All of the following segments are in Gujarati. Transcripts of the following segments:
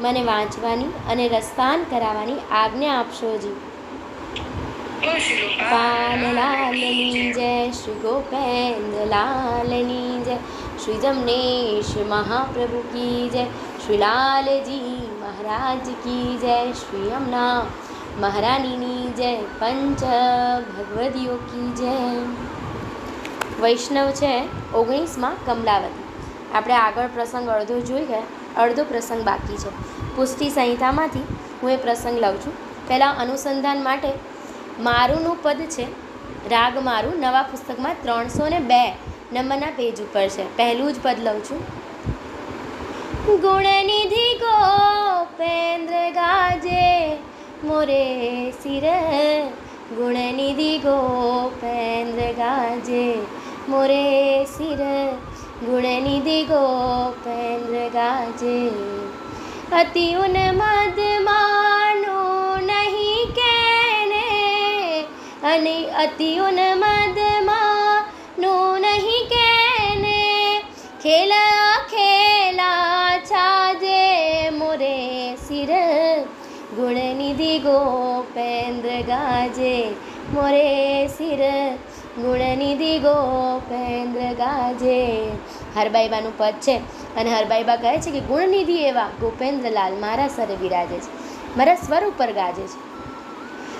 મને વાંચવાની અને રસ્તાન કરાવવાની આજ્ઞા આપશો જી. પાનલાલની જય શ્રી ગોપેન્દ્રલાલની જય શ્રી જમનેશ મહાપ્રભુ કી જય શ્રી લાલજી મહારાજ કી જય શ્રી અમના મહારાણીની જય પંચ ભગવદીઓ કી જય. વૈષ્ણવ છે ઓગણીસમાં કમલાવતી. આપણે આગળ પ્રસંગ અડધો જોઈ ગયા. અડધો પ્રસંગ બાકી છે. પુષ્ટિ સંહિતામાંથી હું એ પ્રસંગ લઉં છું. પહેલાં અનુસંધાન માટે મારુંનું પદ છે, રાગ મારું, નવા પુસ્તકમાં ત્રણસો ને બે નંબરના પેજ ઉપર છે. પહેલું જ પદ લઉં છું. ગુણનિધિ ગોપેન્દ્ર ગાજે મોરે સિર ગુણનિધિ ગોપેન્દ્ર ગાજે મોરે સિર ગુણનિધિ ગોપેન્દ્ર ગાજે અતિ ઉન્મદ માનો નહીં કેને? અને અતિ ઉન્મદ માનો નહીં કેને? ખેલા ખેલા છાજે મોરે સિર ગુણનિધિ ગોપેન્દ્ર ગાજે મોરે સિર ગુણનિધિ ગોપેન્દ્ર ગાજે હરબાઈબાનું પદ છે. અને હરબાઈબા કહે છે કે, ગુણનિધિ એવા ગોપેન્દ્રલાલ મારા સરે બિરાજે છે. મારા સ્વર ઉપર ગાજે છે.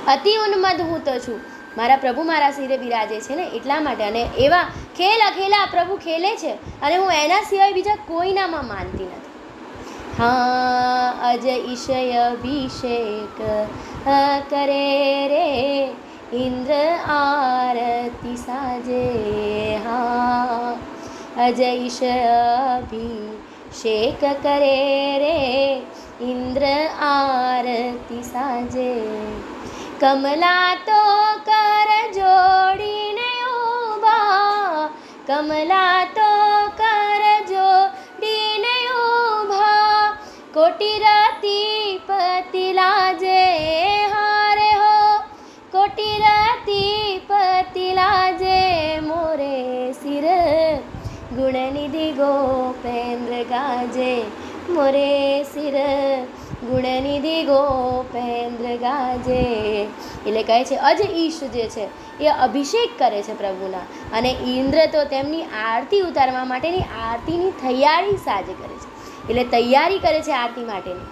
અતિ ઉન્મદ હું તો છું. મારા પ્રભુ મારા શિરે બિરાજે છે ને એટલા માટે. અને એવા ખેલ અખેલા પ્રભુ ખેલે છે. અને હું એના સિવાય બીજા કોઈનામાં માનતી નથી. હા, અજ ઈશય અભિષેક કરે રે. ઇન્દ્ર આરતી સાજે. હા અજય અભિષેક કરે રે, ઇન્દ્ર આરતી સાજે. કમલા તો કર જોડીને ઊભા, કમલા તો કર જોડીને ઊભા. કોટી ગોપેન્દ્ર ગાજે મોરે સિર ગુણનિધિ ગોપેન્દ્ર ગાજે એટલે કહે છે, અજ ઈશ જે છે, એ અભિષેક કરે છે પ્રભુના. અને ઇન્દ્ર તો તેમની આરતી ઉતારવા માટેની આરતીની તૈયારી સાજે કરે છે. એટલે તૈયારી કરે છે આરતી માટેની.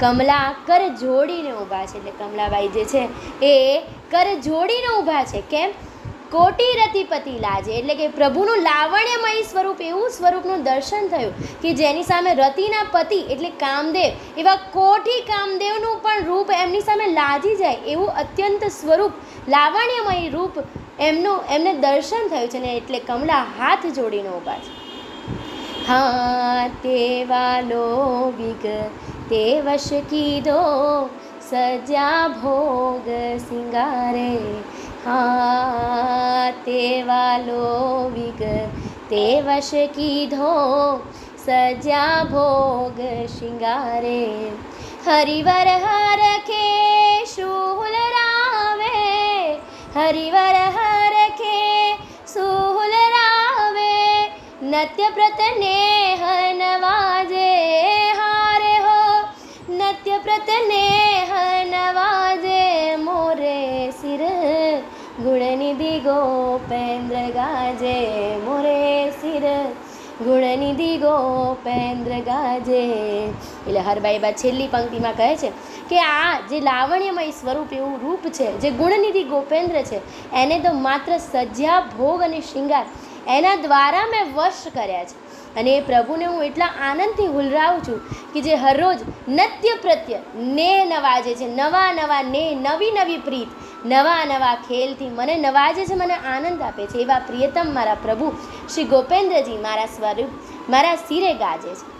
કમલા કર જોડીને ઊભા છે. એટલે કમલાબાઈ જે છે, એ કર જોડીને ઊભા છે. કેમ? કોટી રતિપતિ લાજે. એટલે કે પ્રભુનું લાવણ્યમય સ્વરૂપ, એવું સ્વરૂપનું દર્શન થયું કે જેની સામે રતિના પતિ, એટલે કામદેવ, એવા કોઠી કામદેવનું પણ રૂપ એમની સામે લાજી જાય એવું અત્યંત સ્વરૂપ, લાવણ્યમય રૂપ એમનું, એમને દર્શન થયું છે ને એટલે કમલા હાથ જોડીને ઊભા છે. હા, તે વાલો વિગ તે વશ કીધો, સજા ભોગ સિંગારે હા તે વાલો વિગ તે વશ કીધો, સજા ભોગ શિંગારે. હરિવર હર કે શૂલ રાવે, હરિવર હર કે શૂલ રાવે. નત્ય પ્રત નેહ નવાજે હારે હો નત્ય પ્રત નેહ નવાજે મોરે સિર ગુણનિધિ ગોપેન્દ્ર ગાજે મોરે સિર ગુણનિધિ ગોપેન્દ્ર ગાજે એટલે હરબાઈબા છેલ્લી પંક્તિમાં કહે છે કે આ જે લાવણ્યમય સ્વરૂપ એવું રૂપ છે, જે ગુણનિધિ ગોપેન્દ્ર છે, એને તો માત્ર સજ્જા ભોગ અને શૃંગાર એના દ્વારા મેં વશ કર્યા છે. અને એ પ્રભુને હું એટલા આનંદથી હુલરાવું છું કે જે હરરોજ નત્ય પ્રત્ય ને નવાજે છે, નવા નવા ને નવી નવી પ્રીત નવા નવા ખેલથી મને નવાજે છે મને આનંદ આપે છે એવા પ્રિયતમ મારા પ્રભુ શ્રી ગોપેન્દ્રજી મારા સ્વરૂપ, મારા શિરે ગાજે છે.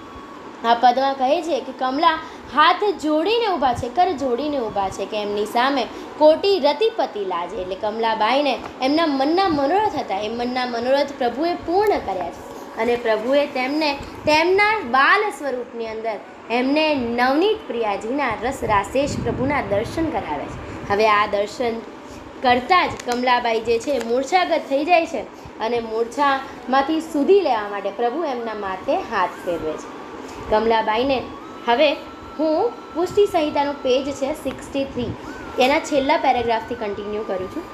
આ પદમાં કહે છે કે કમલા હાથ જોડીને ઊભા છે, કર જોડીને ઊભા છે, કે એમની સામે કોટી રતિપતિ લાજે. એટલે કમલાબાઈને એમના મનના મનોરથ હતા. એ મનના મનોરથ પ્રભુએ પૂર્ણ કર્યા છે. અને પ્રભુએ તેમને તેમના બાલ સ્વરૂપની અંદર એમને નવનીત પ્રિયાજીના રસ રાસેશ પ્રભુના દર્શન કરાવે છે. હવે આ દર્શન કરતાં જ કમલાબાઈ જે છે મૂર્છાગત થઈ જાય છે અને મૂર્છામાંથી સુધી લેવા માટે પ્રભુ એમના માથે હાથ ફેરવે છે. કમલાબાઈને હવે હું પુષ્ટિ સંહિતાનું પેજ છે સિક્સટી થ્રી એના છેલ્લા પેરેગ્રાફથી કન્ટિન્યુ કરું છું.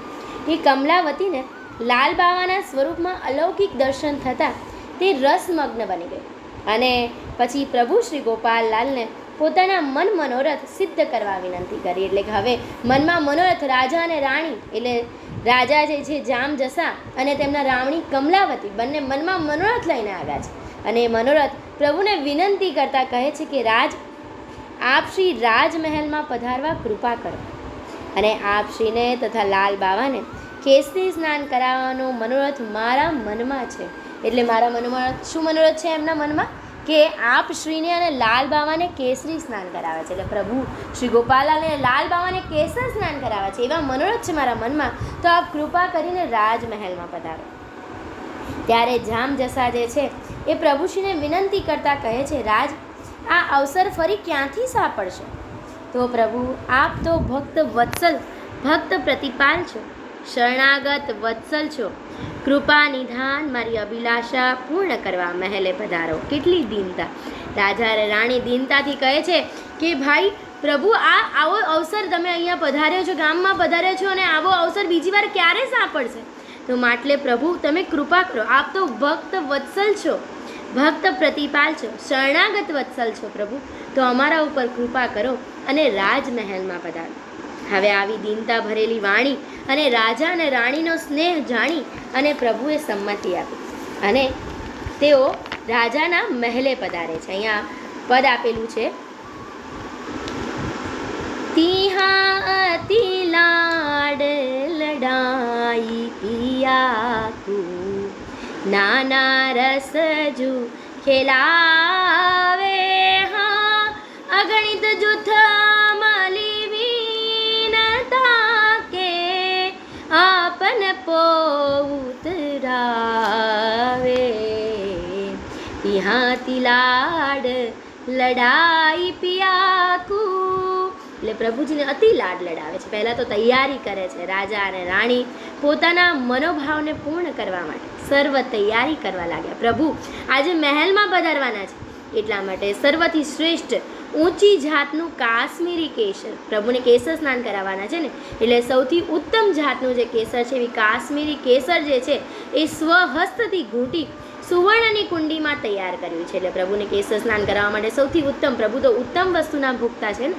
એ કમલાવતીને લાલ બાવાના સ્વરૂપમાં અલૌકિક દર્શન થતાં તે રસમગ્ન બની ગઈ. અને પછી પ્રભુ શ્રી ગોપાલલાલને પોતાના મન મનોરથ સિદ્ધ કરવા વિનંતી કરી. એટલે કે હવે મનમાં મનોરથ રાજા અને રાણી, એટલે રાજા જે છે જામ જસા અને તેમના રાવણી કમલાવતી બંને મનમાં મનોરથ લઈને આવ્યા છે. અને એ મનોરથ પ્રભુને વિનંતી કરતા કહે છે કે, રાજ, આપ શ્રી રાજમહેલમાં પધારવા કૃપા કરો. અને આપ શ્રીને તથા લાલ બાવાને કેસરી સ્નાન કરાવવાનો મનોરથ મારા મનમાં છે. એટલે મારા મનમાં શું મનોરથ છે એમના મનમાં? કે આપ શ્રીને અને લાલ બાવાને કેસરી સ્નાન કરાવે છે. એટલે પ્રભુ શ્રી ગોપાલાલ અને લાલ બાવાને કેસર સ્નાન કરાવે છે. એવા મનોરથ છે મારા મનમાં. તો આપ કૃપા કરીને રાજમહેલમાં પધારો. ત્યારે જામ જસા જે છે એ પ્રભુશ્રીને વિનંતી કરતાં કહે છે, રાજ, આ અવસર ફરી ક્યાંથી સાંપડશે? તો પ્રભુ, આપ તો ભક્ત વત્સલ, ભક્ત પ્રતિપાલ છો. શરણાગત વત્સલ છો. કૃપા, નિધાન, મારી અભિલાષા પૂર્ણ કરવા મહેલે પધારો. કેટલી દીનતા. રાજા રાણી દીનતાથી કહે છે કે, ભાઈ, પ્રભુ, આ આવો અવસર તમે અહીંયા પધાર્યો છો, ગામમાં પધાર્યો છો અને આવો અવસર બીજી વાર ક્યારે સાંપડશે? તો માટલે, પ્રભુ, તમે કૃપા કરો. આપ તો ભક્ત વત્સલ છો. ભક્ત પ્રતિપાલ છો. શરણાગત વત્સલ છો, પ્રભુ. તો અમારા ઉપર કૃપા કરો અને રાજમહેલમાં પધારો. હવે આવી દીનતા ભરેલી વાણી અને રાજા અને રાણીનો સ્નેહ જાણી અને પ્રભુએ સંમતિ આપી. અને તેઓ રાજાના મહેલે પધારે છે. અહીંયા પદ આપેલું છે. તિહા અતિ લાડ લડાઈ પિયા નાના રસજુ ખેલાવે. હા, અગણિત જૂથ પોતરાવે તિહાતી લાડ લડાઈ પિયાકુ. એટલે પ્રભુજીને અતિ લાડ લડાવે છે. પહેલાં તો તૈયારી કરે છે રાજા અને રાણી પોતાના મનોભાવને પૂર્ણ કરવા માટે. સર્વ તૈયારી કરવા લાગ્યા. પ્રભુ આજે મહેલમાં પધારવાના છે. એટલા માટે સર્વથી શ્રેષ્ઠ ઊંચી જાતનું કાશ્મીરી કેસર. પ્રભુને કેસર સ્નાન કરાવવાના છે ને? એટલે સૌથી ઉત્તમ જાતનું જે કેસર છે, એવી કાશ્મીરી કેસર જે છે, એ સ્વહસ્તથી ઘૂંટી સુવર્ણની કુંડીમાં તૈયાર કર્યું છે. એટલે પ્રભુને કેસર સ્નાન કરાવવા માટે સૌથી ઉત્તમ, પ્રભુ તો ઉત્તમ વસ્તુના ભૂખતા છે ને?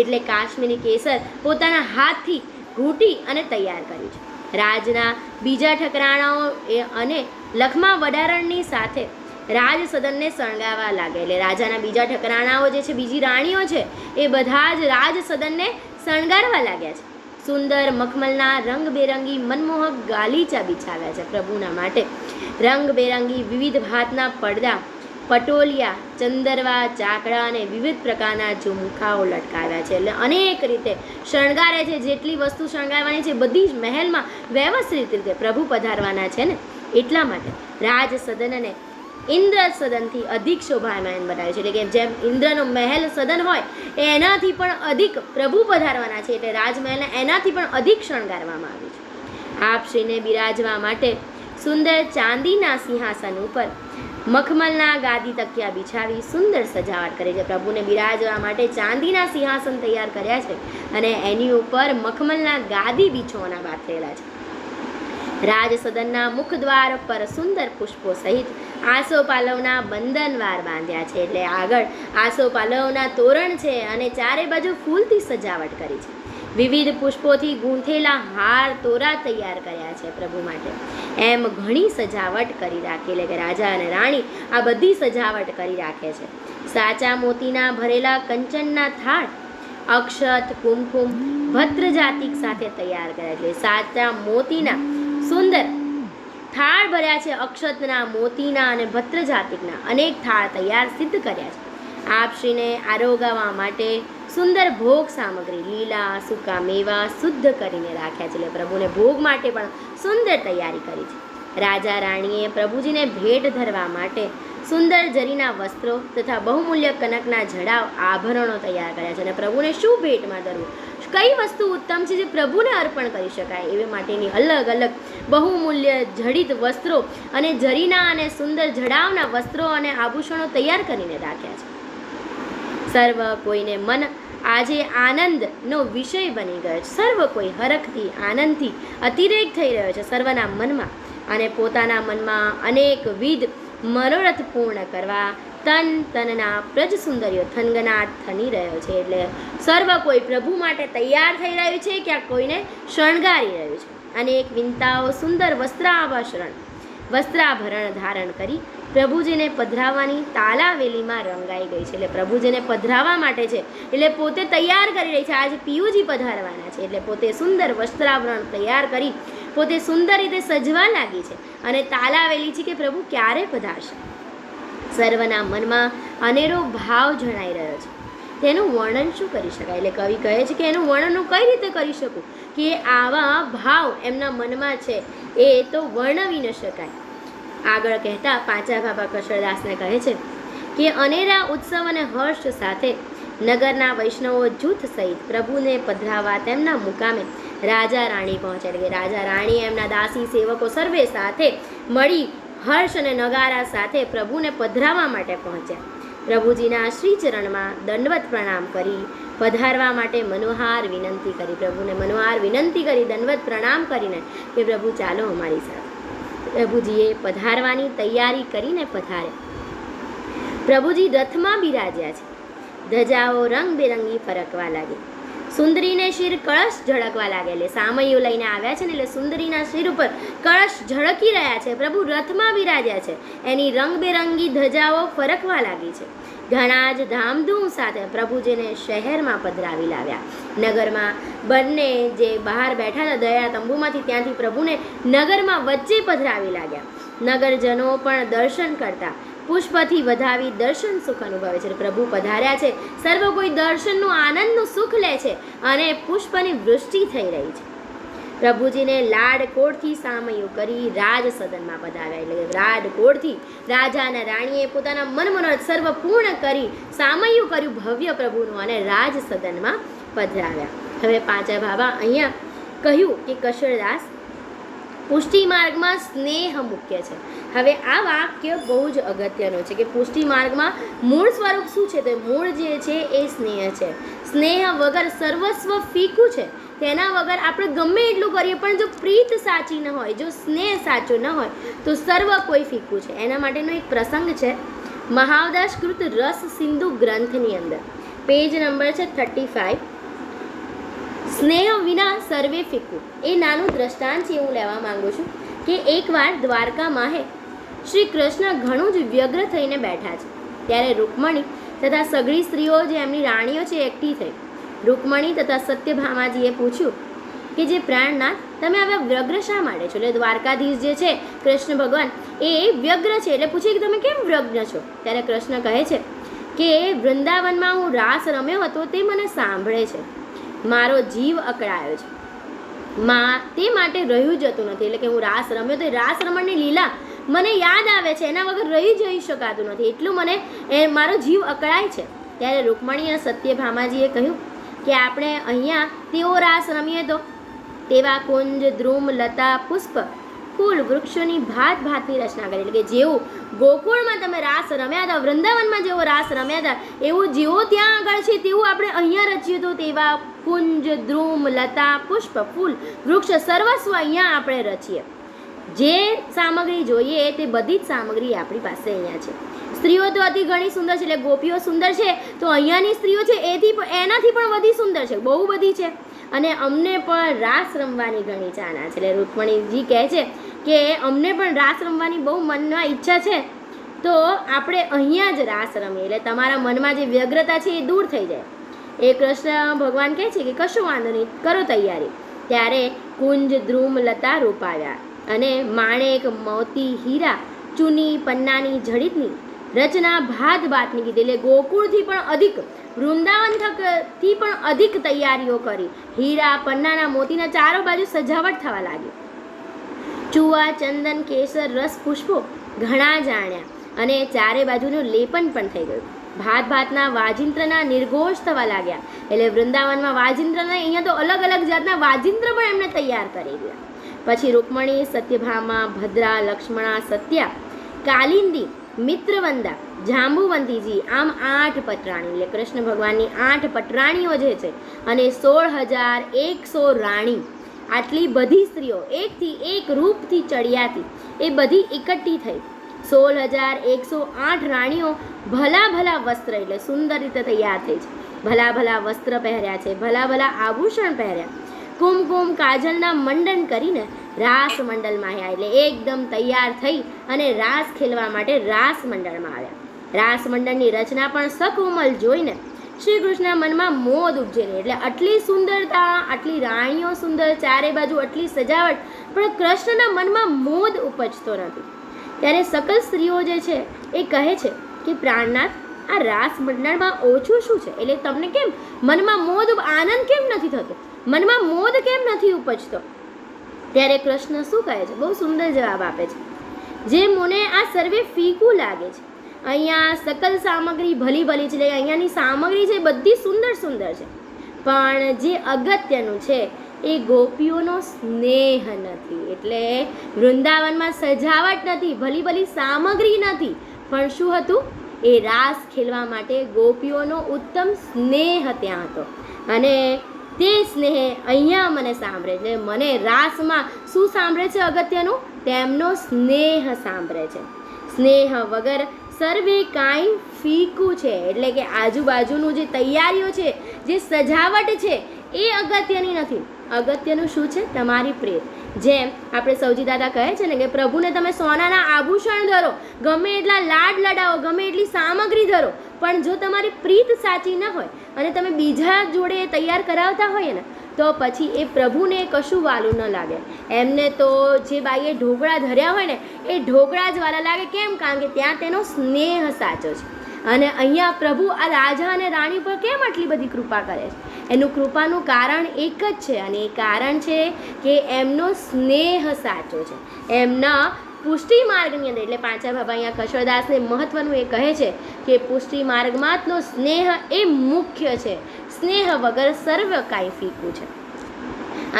એટલે કાશ્મીરી કેસર પોતાના હાથથી ઘૂંટી અને તૈયાર કર્યું છે. રાજના બીજા ઠકરાણાઓ અને લખમા વડારણની સાથે રાજ સદનને શણગારવા લાગે. એટલે રાજાના બીજા ઠકરાણાઓ જે છે, બીજી રાણીઓ છે, એ બધા જ રાજ સદનને શણગારવા લાગ્યા છે. સુંદર મખમલના રંગબેરંગી મનમોહક ગાલીચા બિછાવ્યા છે પ્રભુના માટે. રંગબેરંગી વિવિધ ભાતના પડદા, પટોલિયા, ચંદરવા, ચાકડા અને વિવિધ પ્રકારના ઝુમખાઓ લટકાવ્યા છે. એટલે અનેક રીતે શણગારે છે, જેટલી વસ્તુ શણગારવાની છે, બધી જ મહેલમાં વ્યવસ્થિત રીતે પ્રભુ પધારવાના છે ને? એટલા માટે રાજ સદનને ઇન્દ્ર સદનથી અધિક શોભાયમાન બનાવ્યું છે. એટલે કે જેમ ઇન્દ્રનો મહેલ સદન હોય એનાથી પણ અધિક પ્રભુ પધારવાના છે. એટલે રાજમહેલને એનાથી પણ અધિક શણગારવામાં આવ્યું છે. આપશ્રીને બિરાજવા માટે સુંદર ચાંદીના સિંહાસન ઉપર મખમલના ગાદી તકિયા બિછાવી સુંદર સજાવટ કરે છે. પ્રભુને બિરાજવા માટે ચાંદીના સિંહાસન તૈયાર કર્યા છે અને એની ઉપર મખમલના ગાદી બિછોના બાથેલા છે. રાજ સદનના મુખદ્વાર પર સુંદર પુષ્પો સહિત આસો પાલવના બંધનવાર બાંધ્યા છે એટલે આગળ આસો પાલવના તોરણ છે અને ચારે બાજુ ફૂલથી સજાવટ કરી છે. વિવિધ પુષ્પોથી ગૂંથેલા હાર તોરા તૈયાર કર્યા છે પ્રભુ માટે. એમ ઘણી સજાવટ કરી રાખી એટલે કે રાજા અને રાણી આ બધી સજાવટ કરી રાખે છે. સાચા મોતીના ભરેલા કંચનના થાળ, અક્ષત, કુમકુમ ભદ્ર જાતિક સાથે તૈયાર કર્યા એટલે સાચા મોતીના સુંદર થાળ ભર્યા છે અક્ષતના, મોતીના અને ભદ્ર જાતિકના અનેક થાળ તૈયાર સિદ્ધ કર્યા છે. આપશ્રીને આરોગાવા માટે સુંદર ભોગ સામગ્રી, લીલા, સૂકા મેવા શુદ્ધ કરીને રાખ્યા છે. એટલે પ્રભુને ભોગ માટે પણ સુંદર તૈયારી કરી છે. રાજા રાણીએ પ્રભુજીને ભેટ ધરવા માટે સુંદર જરીના વસ્ત્રો તથા બહુમૂલ્ય કનકના જડાવ આભરણો તૈયાર કર્યા છે અને પ્રભુને શું ભેટમાં ધરવું? કઈ વસ્તુ ઉત્તમ છે જે પ્રભુને અર્પણ કરી શકાય? એવી માટેની અલગ અલગ બહુમૂલ્ય જડિત વસ્ત્રો અને જરીના અને સુંદર જડાવના વસ્ત્રો અને આભૂષણો તૈયાર કરીને રાખ્યા છે. સર્વ કોઈને મન આજે આનંદનો વિષય બની ગયો છે. સર્વ કોઈ હરખથી, આનંદથી અતિરેક થઈ રહ્યો છે સર્વના મનમાં અને પોતાના મનમાં અનેકવિધ મનોરથ પૂર્ણ કરવા તન તનના પ્રજ સુંદર્યો થનગનાટ થની રહ્યો છે. એટલે સર્વ કોઈ પ્રભુ માટે તૈયાર થઈ રહ્યું છે ક્યાંક કોઈને શણગારી રહ્યું છે. અને એક વિંતાઓ સુંદર વસ્ત્રાભરણ વસ્ત્રાભરણ ધારણ કરી પ્રભુજીને પધરાવવાની તાલાવેલીમાં રંગાઈ ગઈ છે. એટલે પ્રભુજીને પધરાવવા માટે છે. એટલે પોતે તૈયાર કરી રહી છે. આજે પિયુજી પધારવાના છે. એટલે પોતે સુંદર વસ્ત્રાભરણ તૈયાર કરી પોતે સુંદર રીતે સજવા લાગી છે. અને તાલાવેલી છે કે પ્રભુ ક્યારે પધારશે? સર્વના મનમાં અનેરો ભાવ જણાઈ રહ્યો છે. તેનું વર્ણન શું કરી શકાય? એટલે કવિ કહે છે કે એનું વર્ણન હું કઈ રીતે કરી શકું? કે આવા ભાવ એમના મનમાં છે, એ તો વર્ણવી ન શકાય. આગળ કહેતા પાંચા બાબા કશળદાસને કહે છે કે અનેરા ઉત્સવ અને હર્ષ સાથે નગરના વૈષ્ણવો જૂથ સહિત પ્રભુને પધરાવા તેમના મુકામે રાજા રાણી પહોંચે એટલે કે રાજા રાણી એમના દાસી સેવકો સર્વે સાથે મળી હર્ષ અને નગારા સાથે પ્રભુને પધરાવવા માટે પહોંચ્યા. પ્રભુજીના શ્રીચરણમાં દંડવત પ્રણામ કરી, પધારવા માટે મનોહાર વિનંતી કરી, પ્રભુને મનોહાર વિનંતી કરી, દંડવત પ્રણામ કરીને કે પ્રભુ ચાલો અમારી સાથે. પ્રભુજીએ પધારવાની તૈયારી કરીને પધાર્યા. પ્રભુજી રથમાં બિરાજ્યા છે. ધજાઓ રંગબેરંગી ફરકવા લાગી. સુંદરીને શિર કળશ ઝળકવા લાગે એટલે સામૈયું લઈને આવ્યા છે ને એટલે સુંદરીના શિર ઉપર કળશ ઝળકી રહ્યા છે. પ્રભુ રથમાં બિરાજ્યા છે. એની રંગબેરંગી ધજાઓ ફરકવા લાગી છે. ઘણા જ ધામધૂમ સાથે પ્રભુજીને શહેરમાં પધરાવી લાવ્યા. નગરમાં બંને જે બહાર બેઠા હતા દયા તંબુમાંથી ત્યાંથી પ્રભુને નગરમાં વચ્ચે પધરાવી લાગ્યા. નગરજનો પણ દર્શન કરતા પુષ્પથી વધાવી દર્શન સુખ અનુભવે છે. પ્રભુ પધાર્યા છે. સર્વ કોઈ દર્શનનું આનંદનું સુખ લે છે અને પુષ્પની વૃષ્ટિ થઈ રહી છે. પ્રભુજીને લાડકોડથી સામયું કરી રાજ સદનમાં પધાર્યા. એટલે લાડકોડથી રાજા અને રાણીએ પોતાના મન મનોરથ સર્વ પૂર્ણ કરી સામયું કર્યું ભવ્ય પ્રભુનું અને રાજ સદનમાં પધરાવ્યા હવે પાંચા બાબા અહીંયા કહ્યું કે કશળદાસ પુષ્ટિ માર્ગમાં સ્નેહ મુખ્ય છે. હવે આ વાક્ય બહુ જ અગત્યનો છે કે પુષ્ટિ માર્ગમાં મૂળ સ્વરૂપ શું છે? તો મૂળ જે છે એ સ્નેહ છે. સ્નેહ વગર સર્વસ્વ ફીકું છે. તેના વગર આપણે ગમે એટલું કરીએ, પણ જો પ્રીત સાચી ન હોય, જો સ્નેહ સાચો ન હોય, તો સર્વ કોઈ ફીકું છે. એના માટેનો એક પ્રસંગ છે. મહાવદાસકૃત રસ સિંધુ ગ્રંથની અંદર. પેજ નંબર છે થર્ટી ફાઇવ સ્નેહ વિના સર્વે ફીકું એ નાનું દ્રષ્ટાંત છે હું લેવા માંગુ છું કે એકવાર દ્વારકામાં હે શ્રી કૃષ્ણ ઘણું જ વ્યગ્ર થઈને બેઠા છે. ત્યારે રૂકમણી તથા સગળી સ્ત્રીઓ જે એમની રાણીઓ છે એકઠી થઈ. રૂકમણી તથા સત્યભામાજીએ પૂછ્યું કે જે પ્રાણનાથ, તમે હવે વ્યગ્ર શા માટે છો? એટલે દ્વારકાધીશ જે છે, કૃષ્ણ ભગવાન, એ વ્યગ્ર છે. એટલે પૂછે કે તમે કેમ વ્યગ્ર છો? ત્યારે કૃષ્ણ કહે છે કે વૃંદાવનમાં હું રાસ રમ્યો હતો, તે મને સાંભળે છે. મારો જીવ અકળાયો છે. મા, તે માટે રહ્યું જતું નથી. એટલે કે હું રાસ રમ્યો તો એ રાસ રમણની લીલા મને યાદ આવે છે. એના વગર રહી જઈ શકાતું નથી. એટલું મને એ મારો જીવ અકળાય છે. ત્યારે રૂકમણી અને સત્યભામાજીએ કહ્યું કે આપણે અહીંયા તેઓ રાસ રમીએ તો? તેવા કુંજ દ્રુમ લતા, પુષ્પ, ફૂલ, વૃક્ષોની ભાત ભાતની રચના કરી. એટલે કે જેવું ગોકુળમાં તમે રાસ રમ્યા હતા, વૃંદાવનમાં જેવો રાસ રમ્યા હતા, એવું જેવો ત્યાં આગળ છે તેવું આપણે અહીંયા રચ્યું તો તેવા કુંજ દ્રુમ લતા, પુષ્પ, ફૂલ, વૃક્ષ, સર્વસ્વ અહીંયા આપણે રચીએ. જે સામગ્રી જોઈએ તે બધી જ સામગ્રી આપણી પાસે અહીંયા છે. સ્ત્રીઓ તો અતિ ઘણી સુંદર છે, એટલે ગોપીઓ સુંદર છે, તો અહીંયાની સ્ત્રીઓ છે, એથી એનાથી પણ વધી સુંદર છે, બહુ બધી છે. અને અમને પણ રાસ રમવાની ઘણી ચાના છે. એટલે રૂકમણીજી કહે છે કે અમને પણ રાસ રમવાની બહુ મનમાં ઈચ્છા છે. તો આપણે અહીંયા જ રાસ રમીએ. એટલે તમારા મનમાં જે વ્યગ્રતા છે એ દૂર થઈ જાય. એ કૃષ્ણ ભગવાન કહે છે કે કશું વાંધો નહીં, કરો તૈયારી. ત્યારે કુંજ ધ્રુમ લતા રોપાવ્યા અને માણેક મોતી હીરા, ચૂની પન્નાની જડિતની રચના ભાત ભાતની કીધી એટલે ગોકુળથી પણ અધિક, વૃંદાવન થકથી પણ અધિક તૈયારીઓ કરી. હીરા, પન્નાના મોતીના ચારો બાજુ સજાવટ થવા લાગી. ચૂવા, ચંદન, કેસર, રસ, પુષ્પો ઘણા જાણ્યા અને ચારે બાજુનું લેપન પણ થઈ ગયું. ભાત ભાતના વાજિંત્રના નિર્ઘોષ થવા લાગ્યા. એટલે વૃંદાવનમાં વાજિંત્રના અહીંયા તો અલગ અલગ જાતના વાજિંત્ર પણ એમણે તૈયાર કરી દીધા. પછી રૂકમણી, સત્યભામા, ભદ્રા, લક્ષ્મણા, સત્યા, કાલિંદી, મિત્રવંદા, જાંબુવંતીજી, આમ આઠ પટરાણી. એટલે કૃષ્ણ ભગવાનની આઠ પટરાણીઓ જે છે અને સોળ હજાર એકસો રાણી. આટલી બધી સ્ત્રીઓ એકથી એક રૂપથી ચડિયાતી, એ બધી એકઠી થઈ. સોળ હજાર એકસો આઠ રાણીઓ ભલા ભલા વસ્ત્ર એટલે સુંદર રીતે તૈયાર થઈ છે. ભલા ભલા વસ્ત્ર પહેર્યા છે ભલા ભલા આભૂષણ પહેર્યા. કુમકુમ કાજલના મંડન કરીને રાસ મંડળમાં આવ્યા એટલે એકદમ તૈયાર થઈ અને રાસ ખેલવા માટે રાસ મંડળમાં આવ્યા. રાસ મંડળની રચના પણ સકોમલ જોઈને શ્રી કૃષ્ણના મનમાં મોદ ઉપજેલી એટલે આટલી સુંદરતા, આટલી રાણીઓ સુંદર ચારે બાજુ, આટલી સજાવટ પણ કૃષ્ણના મનમાં મોદ ઉપજતો નથી. ત્યારે સકલ સ્ત્રીઓ જે છે એ કહે છે કે પ્રાણનાથ, આ રાસ મંડળમાં ઓછું શું છે? એટલે તમને કેમ? મનમાં મોદ, આનંદ કેમ નથી થતો? મનમાં મોદ કેમ નથી ઉપજતો? ત્યારે કૃષ્ણ શું કહે છે? બહુ સુંદર જવાબ આપે છે. જે મને આ સર્વે ફીકું લાગે છે. અહીંયા સકલ સામગ્રી ભલી ભલી છે. અહીંયાની સામગ્રી છે બધી સુંદર સુંદર છે. પણ જે અગત્યનું છે એ ગોપીઓનો સ્નેહ નથી. એટલે વૃંદાવનમાં સજાવટ નથી ભલી ભલી સામગ્રી નથી. પણ શું હતું? એ રાસ ખેલવા માટે ગોપીઓનો ઉત્તમ સ્નેહ ત્યાં હતો. અને તે સ્નેહ અહીંયા મને સાંભળે છે. મને રાસમાં શું સાંભળે છે અગત્યનું? તેમનો સ્નેહ સાંભળે છે. સ્નેહ વગર સર્વે કાંઈ ફીકું છે. એટલે કે આજુબાજુનું જે તૈયારીઓ છે, જે સજાવટ છે, એ અગત્યની નથી. અગત્યનું શું છે? તમારી પ્રેમ જેમ આપણે સૌજી દાદા કહે છે ને કે, પ્રભુને તમે સોનાના આભૂષણ ધરો. ગમે એટલા લાડ લડાવો, ગમે એટલી સામગ્રી ધરો. પણ જો તમારી પ્રીત સાચી ન હોય અને તમે બીજા જોડે તૈયાર કરાવતા હોય ને, તો પછી એ પ્રભુને કશું વાલું ન લાગે. એમને તો જે બાઈએ ઢોકળા ધર્યા હોય ને, એ ઢોકળા જ વાલા લાગે. કેમ? કારણ કે ત્યાં તેનો સ્નેહ સાચો છે. અને અહીંયા પ્રભુ આ રાજા અને રાણી પર કેમ આટલી બધી કૃપા કરે છે? એનું કૃપાનું કારણ એક જ છે અને એ કારણ છે કે એમનો સ્નેહ સાચો છે. એમના પુષ્ટિ માર્ગની અંદર, એટલે પાંચા બાબા અહીંયા કશોરદાસને મહત્વનું એ કહે છે કે પુષ્ટિ માર્ગમાંનો સ્નેહ એ મુખ્ય છે. સ્નેહ વગર સર્વ કાંઈ ફીકું છે.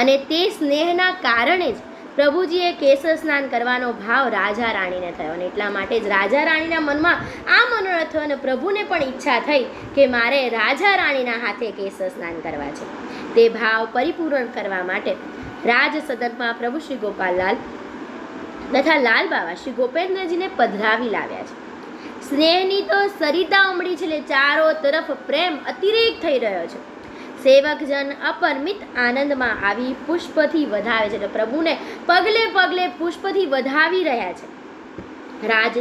અને તે સ્નેહના કારણે જ પ્રભુજીએ કેસર સ્નાન કરવાનો ભાવ રાજા રાણીને થયો અને એટલા માટે જ રાજા રાણીના મનમાં આ મનોરથ થયો અને પ્રભુને પણ ઈચ્છા થઈ કે મારે રાજા રાણીના હાથે કેસર સ્નાન કરવા છે. તે ભાવ પરિપૂર્ણ કરવા માટે રાજ સદનમાં પ્રભુ શ્રી ગોપાલલાલ તથા લાલ બાબા શ્રી ગોપેન્દ્રજીને પધરાવી લાવ્યા છે. સ્નેહની તો સરિતા ઉમડી છે એટલે ચારો તરફ પ્રેમ અતિરેક થઈ રહ્યો છે. સેવકજન અપરમિત આનંદમાં આવી પુષ્પથી વધાવે છે. એટલે પ્રભુને પગલે પગલે પુષ્પથી વધાવી રહ્યા છે. રાજ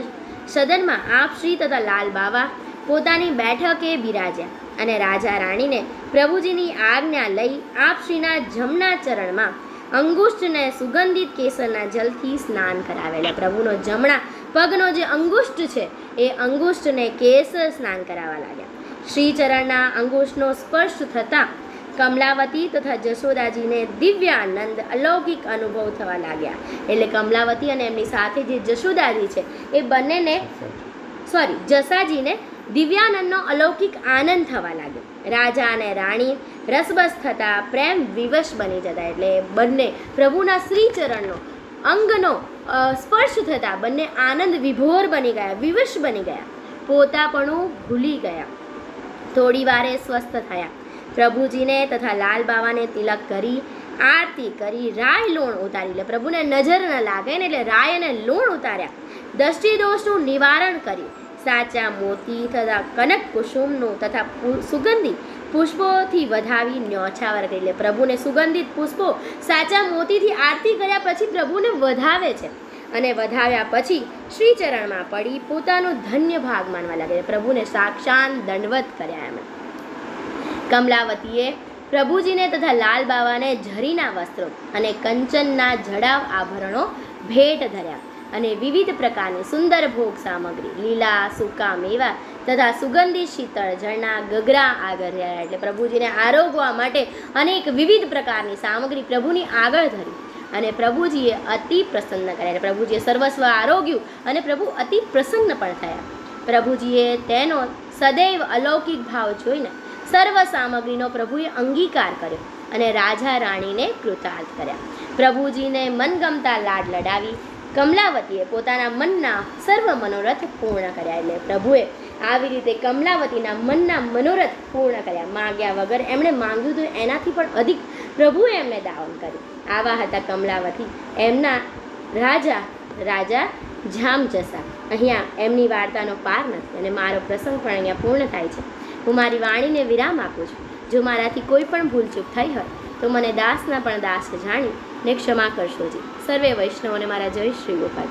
સદનમાં આપશ્રી તથા લાલ બાવા પોતાની બેઠકે બિરાજ્યા અને રાજા રાણીને પ્રભુજીની આજ્ઞા લઈ આપ શ્રીના જમણા ચરણમાં અંગુષ્ઠને સુગંધિત કેસરના જલથી સ્નાન કરાવેલા. પ્રભુનો જમણા પગનો જે અંગુષ્ઠ છે, એ અંગુષ્ઠને કેસર સ્નાન કરાવવા લાગ્યા. શ્રીચરણના અંગુશનો સ્પર્શ થતાં કમલાવતી તથા જશોદાજીને દિવ્ય આનંદ, અલૌકિક અનુભવ થવા લાગ્યા. એટલે કમલાવતી અને એમની સાથે જે જશોદાજી છે, એ બંનેને સોરી, જસાજીને દિવ્યાનંદનો અલૌકિક આનંદ થવા લાગ્યો. રાજા અને રાણી રસબસ થતા પ્રેમ વિવશ બની જતા, એટલે બંને પ્રભુના શ્રીચરણનો અંગનો સ્પર્શ થતાં બંને આનંદ વિભોર બની ગયા, વિવશ બની ગયા. પોતાપણું ભૂલી ગયા. થોડી વારે સ્વસ્થ થયા. પ્રભુજીને તથા લાલ બાવાને તિલક કરી, આરતી કરી, રાય લોણ ઉતારી. એટલે પ્રભુને નજર ન લાગે ને એટલે રાય અને લોણ ઉતાર્યા. દષ્ટિ દોષનું નિવારણ કર્યું. સાચા મોતી તથા કનક કુસુમનું તથા સુગંધી પુષ્પોથી વધાવી ન્યોછાવર કરી. એટલે પ્રભુને સુગંધિત પુષ્પો સાચા મોતીથી આરતી કર્યા પછી પ્રભુને વધાવે છે. અને વધાવ્યા પછી શ્રીચરણમાં પડી પોતાનો ધન્ય ભાગ માનવા લાગે પ્રભુને સાક્ષાત દંડવત કર્યા એમણે. કમલાવતીએ પ્રભુજીને તથા લાલ બાવાને ઝરીના વસ્ત્રો અને કંચનના જડાવ આભરણો ભેટ ધર્યા અને વિવિધ પ્રકારની સુંદર ભોગ સામગ્રી, લીલા, સૂકા મેવા તથા સુગંધિત શીતળ ઝરણા, ગગરા આગળ રહ્યા. એટલે પ્રભુજીને આરોગવા માટે અનેક વિવિધ પ્રકારની સામગ્રી પ્રભુની આગળ ધરી. અને પ્રભુજીએ અતિ પ્રસન્ન કર્યા. પ્રભુજીએ સર્વસ્વ આરોગ્યું અને પ્રભુ અતિ પ્રસન્ન પણ થયા. પ્રભુજીએ તેનો સદૈવ અલૌકિક ભાવ જોઈને સર્વ સામગ્રીનો પ્રભુએ અંગીકાર કર્યો અને રાજા રાણીને કૃતાર્થ કર્યા. પ્રભુજીને મનગમતા લાડ લડાવી કમલાવતીએ પોતાના મનના સર્વ મનોરથ પૂર્ણ કર્યા. એટલે પ્રભુએ આવી રીતે કમલાવતીના મનના મનોરથ પૂર્ણ કર્યા. માંગ્યા વગર એમણે માંગ્યું હતું એનાથી પણ અધિક પ્રભુએ એમને દાવન કર્યું. આવા હતા કમલાવતી. એમના રાજા રાજા જામ જસા અહીંયા એમની વાર્તાનો પાર નથી અને મારો પ્રસંગ પણ અહીંયા પૂર્ણ થાય છે. હું મારી વાણીને વિરામ આપું છું. જો મારાથી કોઈ પણ ભૂલચૂક થઈ હોય, તો મને દાસના પણ દાસ જાણી ને ક્ષમા કરશોજી સર્વે વૈષ્ણવોને મારા જય શ્રી ગોપાલ.